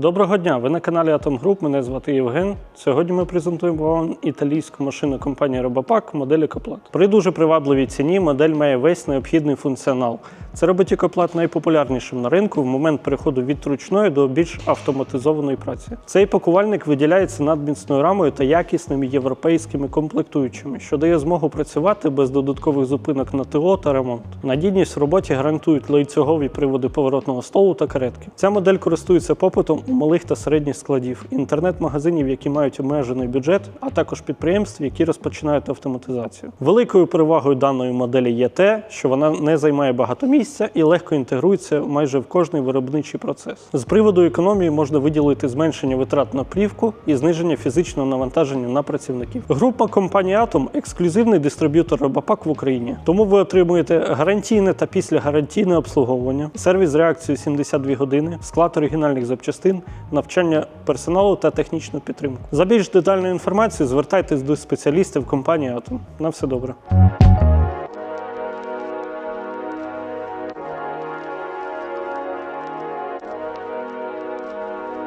Доброго дня! Ви на каналі Atom Group, Мене звати Євген. Сьогодні ми презентуємо вам італійську машину компанії Робопак моделі Екоплат. При дуже привабливій ціні модель має весь необхідний функціонал. Це робить екоплат найпопулярнішим на ринку в момент переходу від ручної до більш автоматизованої праці. Цей пакувальник виділяється надміцною рамою та якісними європейськими комплектуючими, що дає змогу працювати без додаткових зупинок на ТО та ремонт. Надійність в роботі гарантують ланцюгові приводи поворотного столу та каретки. Ця модель користується попитом у малих та середніх складів, інтернет-магазинів, які мають обмежений бюджет, а також підприємств, які розпочинають автоматизацію. Великою перевагою даної моделі є те, що вона не займає багато місця і легко інтегрується майже в кожний виробничий процес. З приводу економії можна виділити зменшення витрат на плівку і зниження фізичного навантаження на працівників. Група компанії Atom – ексклюзивний дистриб'ютор Робопак в Україні. Тому ви отримуєте гарантійне та післягарантійне обслуговування, сервіс з реакцією 72 години, склад оригінальних запчастин, навчання персоналу та технічну підтримку. За більш детальною інформацією звертайтесь до спеціалістів компанії Atom. На все добре.